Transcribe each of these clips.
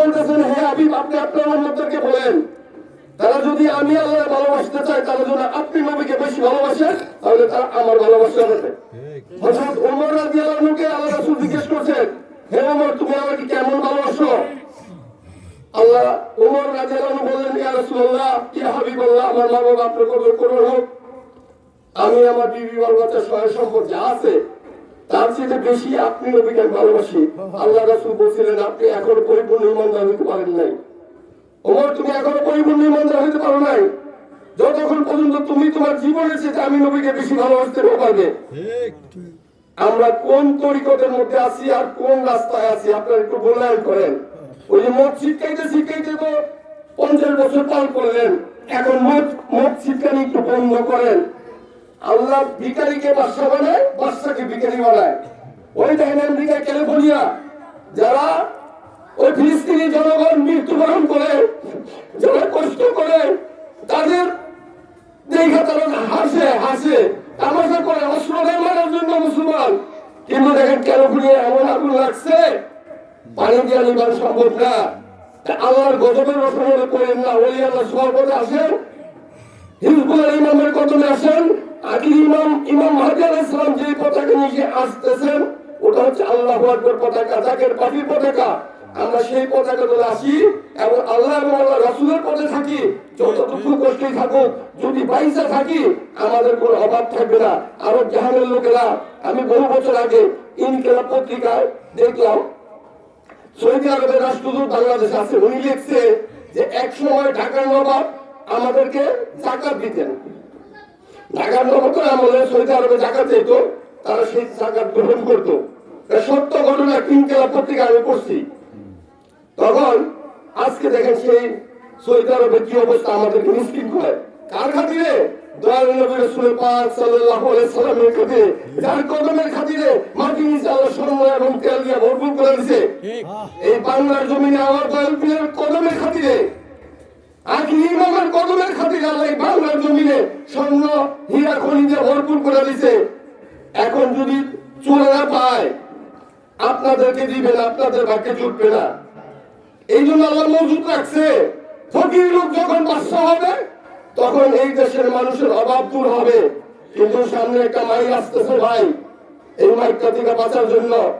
বলতেছেন, হে হাবিব, আপনি আপনার উন্মতদেরকে বলেন, তারা যদি আমি আল্লাহ ভালোবাসতে চাই তারা যদি আপনি নবীকে বেশি ভালোবাসেন, তাহলে তারা আমার ভালোবাসা হবে হযরত ওমর রাদিয়াল্লাহু আনহুকে আল্লাহ রাসূল জিজ্ঞেস করছেন, হে ওমর তুমি আমাকে কেমন ভালোবাসো? আল্লাহ ওমর রাদিয়াল্লাহু আনহু বললেন, ইয়া রাসূলুল্লাহ, ইয়া আমার মা বাবা আপনার করুন হোক। আমি আমার বিবি বাচ্চা সহায় সম্পদ যা আছে তার চেয়ে বেশি আপনি নবীকে আমি ভালোবাসি। আল্লাহ রাসূল বলছিলেন আপনি এখনও পরিপূর্ণ ইমানদার হইতে পারেন নাই। ওমর তুমি এখনও পরিপূর্ণ ইমানদার হইতে পারো নাই। যতক্ষণ পর্যন্ত তুমি তোমার জীবনের চেয়ে আমি নবীকে বেশি ভালোবাসতে পারবে। আমরা কোন তরিকতের মধ্যে আছি আর কোন রাস্তায় আছি আপনারা একটু মূল্যায়ন করেন। ওই যে মদ ছিটকাইতে ছিটকাইতে তো পঞ্চাশ বছর পাল করলেন। এখন মদ মদ ছিটকানি একটু বন্ধ করেন। আল্লাহ ভিকারিকে বাদশা বানায় বাদশাকে ভিকারি বানায়। ওই দেখেন আমেরিকা, ক্যালিফোর্নিয়া, যারা ওই ফিলিস্তিনি জনগণ মৃত্যুবরণ করে, যারা কষ্ট করে, তাদের তারা হাসে হাসে, তামাশা করে, অস্ত্র জন্য মুসলমান। কিন্তু দেখেন ক্যালিফোর্নিয়া এমন আগুন লাগছে, পানি দিয়ে সম্ভব না। আল্লাহর গজবের রসমনে করেন না ওই আল্লাহ সর্বদা আসেন। হিজবুল্লাহ ইমামের কদমে আসেন। আগে ইমাম ইমাম মাহাদি আলাইহিস সালাম যে পতাকা নিয়ে আসতেছেন, ওটা হচ্ছে আল্লাহ আকবর পতাকা, জাকের পাখির পতাকা। আমরা সেই পতাকা ধরে আসি এবং আল্লাহ এবং আল্লাহ রাসুলের পথে থাকি যত দুঃখ কষ্টই থাকুক, যদি পয়সা থাকি, আমাদের কোনো অভাব থাকবে না। আরব জাহানের লোকেরা, আমি বহু বছর আগে ইনকেলা পত্রিকায় দেখলাম, সৌদি আরবের রাষ্ট্রদূত বাংলাদেশ আছে, উনি লিখছে যে, এক সময় ঢাকার নবাব আমাদেরকে জাকাত দিতেন। ঢাকার নবাবের আমলে সৌদি আরবে জাকাত দিত তারা সেই জাকাত গ্রহণ করতো। সত্য ঘটনা কিনকেলা পত্রিকা আমি পড়ছি। তখন আজকে দেখেন সেই সৌদি আরবে কি অবস্থা আমাদেরকে মিসকিন করে। কার খাতিরে? দয়াল নবী রাসূল পাক সাল্লাল্লাহু আলাইহি সাল্লামের খাতিরে। যার কদমের খাতিরে মাটি নিচে আল্লাহ স্বর্ণ এবং তেল দিয়ে ভরপুর করে দিয়েছে। এই বাংলার জমিনে আমার দয়াল পীরের কদমের খাতিরে। আগে ইমামের কদমের খাতিরে আল্লাহ এই বাংলার জমিনে স্বর্ণ হীরা খনিজে ভরপুর করে দিয়েছে এখন যদি চলে না পায় আপনাদেরকে দিবেন, আপনাদের ভাগ্যে জুটবে না। এই জন্য আল্লাহ মজুদ রাখছে। ফকির লোক যখন বাদশা হবে, তখন এই দেশের মানুষের অভাব দূর হবে। কিন্তু সামনে একটা মাইক আসতেছে ভাই। এই মাইকটা থেকে বাঁচার জন্য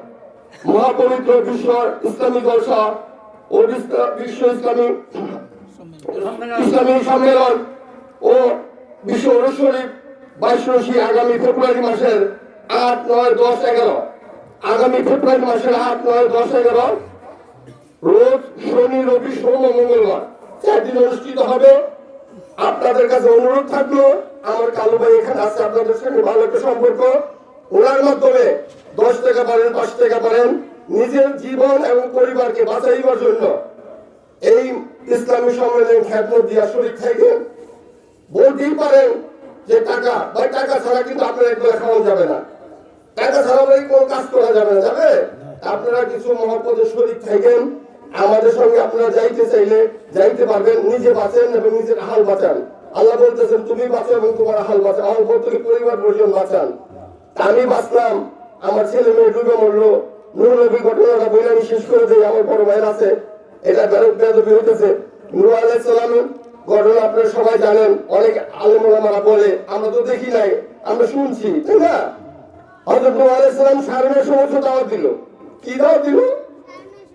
মহাপবিত্র বিশ্ব ইসলামী জলসা ও বিশ্ব- ইসলামী ইসলামী সম্মেলন ও বিশ্ব শরীফ বাইশরশি আগামী ফেব্রুয়ারি মাসের আট, নয়, দশ, এগারো। আগামী ফেব্রুয়ারি মাসের আট, নয়, দশ, এগারো, রোজ শনি, রবি, সোম মঙ্গলবার। চার দিন অনুষ্ঠিত হবে। আপনাদের কাছে অনুরোধ থাকল, আমার কালু ভাই এখানে আছে, আপনাদের সঙ্গে ভালো একটা সম্পর্ক। ওনার মাধ্যমে দশ টাকা পারেন, পাঁচ টাকা পারেন নিজের জীবন এবং পরিবারকে বাঁচাইবার জন্য। এই ইসলামী সম্মেলন খ্যাতমত দিয়া শরীর থেকে বলতেই পারেন যে টাকা ভাই টাকা ছাড়া কিন্তু আপনার একবার খাওয়া যাবে না। টাকা ছাড়া কোনো কাজ করা যাবে না যাবে? আপনারা কিছু মহব্বতের শরীর থাকেন, আমাদের সঙ্গে আপনারা যাইতে চাইলে যাইতে পারবেন, নিজে বাঁচেন এবং নিজের হাল বাঁচান। আল্লাহ বলতেছেন, তুমি বাঁচো এবং তোমার হাল আমার পরিবার পরিজন বাঁচান। আমি বাঁচলাম, আমার ছেলে মেয়ে ডুবে মরলো। নুর নবী ঘটনাটা আমি শেষ করে দিই, আমার বড় ভাইয়ের আছে। এটা বেরোপ বেদবি হইতেছে। নুর আলাইসালামের ঘটনা আপনারা সবাই জানেন, অনেক বলে, আমরা তো দেখি নাই, আমরা শুনছি। তাই না? বছর দাওয়াত দিল। কি দাওয়াত দিল?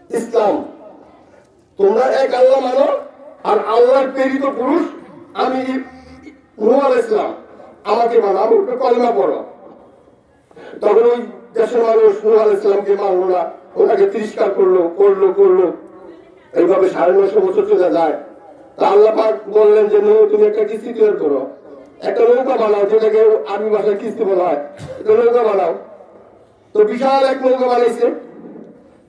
ইসলাম। তোমরা এক আল্লাহ মানো, আর আল্লাহর প্রেরিত পুরুষ আমি নূহ আলাইহিস সালাম। আমাকে মানো আমি একটু পড়ো। তখন ওই দেশের মানুষ নূহ আলাইহিস সালামকে মানলো না। ওনাকে তিরস্কার করল করল করল। এইভাবে সাড়ে নয়শো বছর চলে যায়। তা আল্লাহ বললেন যে তুমি একটা কিস্তি তৈরি করো। একটা নৌকা বানাও, যেটাকে আরবি ভাষায় কিস্তি বলা হয়। একটা নৌকা বানাও। তো বিশাল এক নৌকা বানাইছে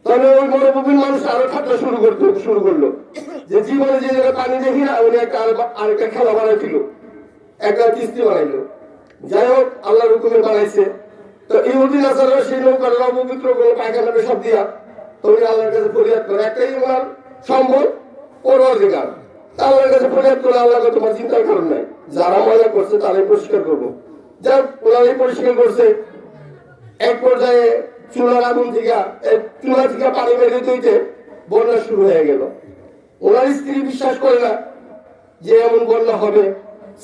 তাহলে ওই মরুভূমির মানুষ আরও ঠাট্টা শুরু করতে, শুরু করল। যে জীবনে যে জায়গায় পানি দেখি না, উনি একটা আরেকটা খেলা বানাইছিল। একটা কিস্তি বানাইলো। যাই হোক, আল্লাহর হুকুমে বানাইছে। তো ইহুদিন আসারা সেই নৌকার অপবিত্র করে পায়খানা সব দিয়া, তো উনি আল্লাহর কাছে ফরিয়াদ করে। একটাই ওনার সম্ভব ওর অধিকার আল্লাহর কাছে ফরিয়াদ করে আল্লাহ তোমার চিন্তার কারণ নাই। যারা মজা করছে তারাই পরিষ্কার করব। যাক ওনারাই পরিষ্কার করছে। এক পর্যায়ে চুলার আগুন থেকে চুলা থেকে পানি বের হইতে হইতে বন্যা শুরু হয়ে গেল। ওনার স্ত্রী বিশ্বাস করে না যে এমন বন্যা হবে।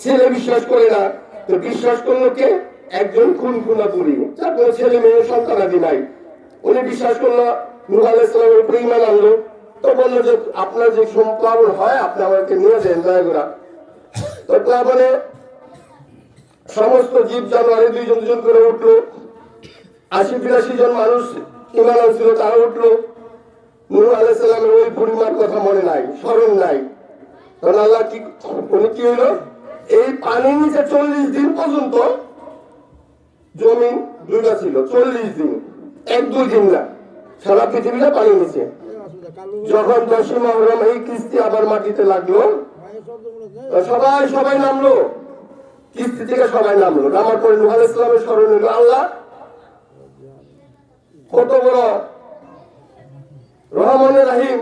ছেলে বিশ্বাস করে না। তো বিশ্বাস করল কে? একজন খুন খুনা পুরি যার কোনো ছেলে মেয়ে সন্তানাদি নাই। উনি বিশ্বাস করল নুহ আলাহ ইসলামের উপরে আনলো। তো বলল যে, আপনার যে প্লাবন হয়, আপনি আমাকে নিয়ে যান, দয়া করে। তো প্লাবনে সমস্ত জীব জানোয়ারে দুইজন দুজন করে উঠল। আশি বিরাশি জন মানুষ ইমান আনছিল তারা উঠল। নূর আলাইসাল্লামের ওই পরিমাণ কথা মনে নাই, স্মরণ নাই। তখন আল্লাহ কি, উনি কি হইল? এই পানির নিচে চল্লিশ দিন পর্যন্ত জমি ডুবা ছিল, চল্লিশ দিন, এক দুই দিন না। সারা পৃথিবীটা পানির নিচে। যখন দশই মহরম এই কিস্তি আবার মাটিতে লাগল সবাই সবাই নামলো। কিস্তি থেকে সবাই নামলো। নামার পরে নুহ আলাইসাল্লামের স্মরণ হইল আল্লাহ। কত বড় রহমান রাহিম।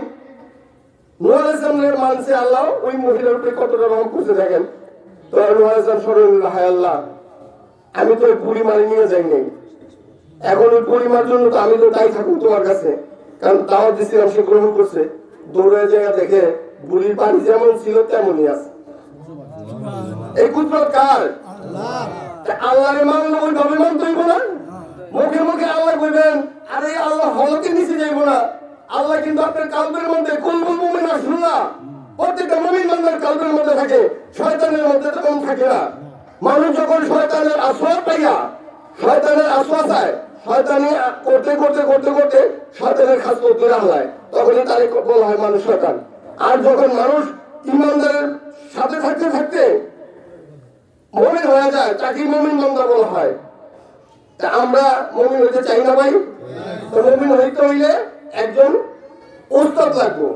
নুয়াল ইসলামের মানছে আল্লাহ। ওই মহিলার উপরে কতটা রহম করতে দেখেন। তো নুয়াল ইসলাম স্মরণ হায় আল্লাহ, আমি তো বুড়ি মারি নিয়ে যাই নাই। এখন ওই পরিমার জন্য তো আমি তো তাই থাকুন তোমার কাছে। কারণ তাও দিছিলাম, সে গ্রহণ করছে। দৌড়ে জায়গা দেখে বুড়ির পানি যেমন ছিল, তেমনই আছে। এই কুদরত কার? তা আল্লাহরে মানলে ওইভাবে মানতে হইব না। মুখে মুখে আল্লাহ কইবেন আরে আল্লাহ হলকে নিচে যাইব না। আল্লাহ কিন্তু আপনার কালবের মধ্যে কুলবুল মুমিন আসুল্লাহ প্রত্যেকটা মুমিন বান্দার কালবের মধ্যে থাকে, শয়তানের মধ্যে তখন থাকে না। মানুষ যখন শয়তানের আশ্রয় পাইয়া, শয়তানের আশ্বাস চায় শয়তানি করতে করতে করতে করতে শয়তানের খাস করতে আল্লাহ তখনই তারে বলা হয় মানুষ শয়তান। আর যখন মানুষ ইমানদারের সাথে থাকতে থাকতে মমিন হয়ে যায়, তাকে মমিন মন্দা বলা হয়। তা আমরা মমিন হইতে চাই না ভাই। তো মমিন হইতে হইলে একজন ওস্তাদ লাগবো।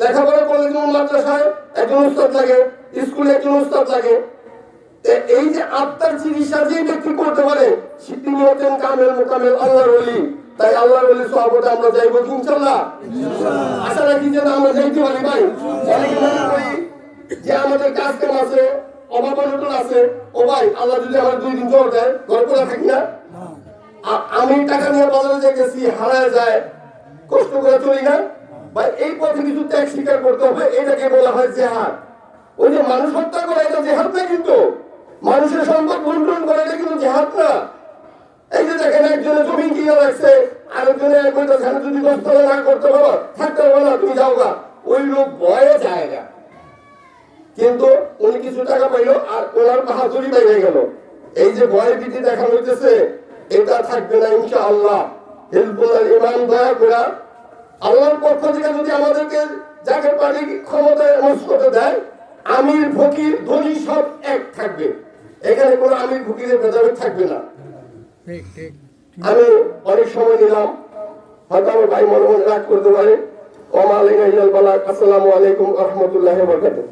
লেখাপড়া করলে যেমন মাদ্রাসায় একজন ওস্তাদ লাগে, স্কুলে একজন ওস্তাদ লাগে। এই যে আত্মার চিকিৎসা যে ব্যক্তি করতে পারে কামেল মোকামেল আল্লাহর ওলি। তাই আল্লাহর সহবতে আমরা যাইবো ইনশাল্লাহ আশা রাখি যেন আমরা যাইতে পারি ভাই। যে আমাদের কাজ আছে, অভাব অনটন আছে। ও ভাই, আল্লাহ যদি আমার দুই দিন জোর দেয়, ঘর থাকি না? আমি টাকা নিয়ে বাজারে যে গেছি হারায় যায়, কষ্ট করে চলি না? ভাই, এই পথে কিছু ত্যাগ স্বীকার করতে হবে, এটাকে বলা হয় জেহাদ। ওই যে মানুষ হত্যা করে, এটা জেহাদ না কিন্তু? মানুষের সম্পদ লুণ্ঠন করে এটা কিন্তু জেহাদ না। এই যে দেখেন একজনে জমি কিনে রাখছে, আরেকজনে আমি যদি দশতলা না করতে পারো থাকতে পারব না, তুমি যাও গা। ওই লোক ভয়ে যায় না কিন্তু উনি কিছু টাকা পাইলো আর ওনার বাহাদুরি বেড়ে গেল। এই যে ভয় ভীতি দেখানো হইতেছে, এটা থাকবে না ইনশা আল্লাহ হিজবুল্লাহ ইমান দয়া করা আল্লাহর পক্ষ থেকে যদি আমাদেরকে যাকে পারি ক্ষমতায় মস্কতে দেয়, আমির, ফকির, ধনী সব এক থাকবে। এখানে কোনো আমি ফকিরের ভেদাভেদ থাকবে না। আমি অনেক সময় নিলাম। হয়তো আমার ভাই মনে মনে রাগ করতে পারে। ওমা আলাইনা ইলাল আসসালামু আলাইকুম রহমতুল্লাহ বরকাতুহ।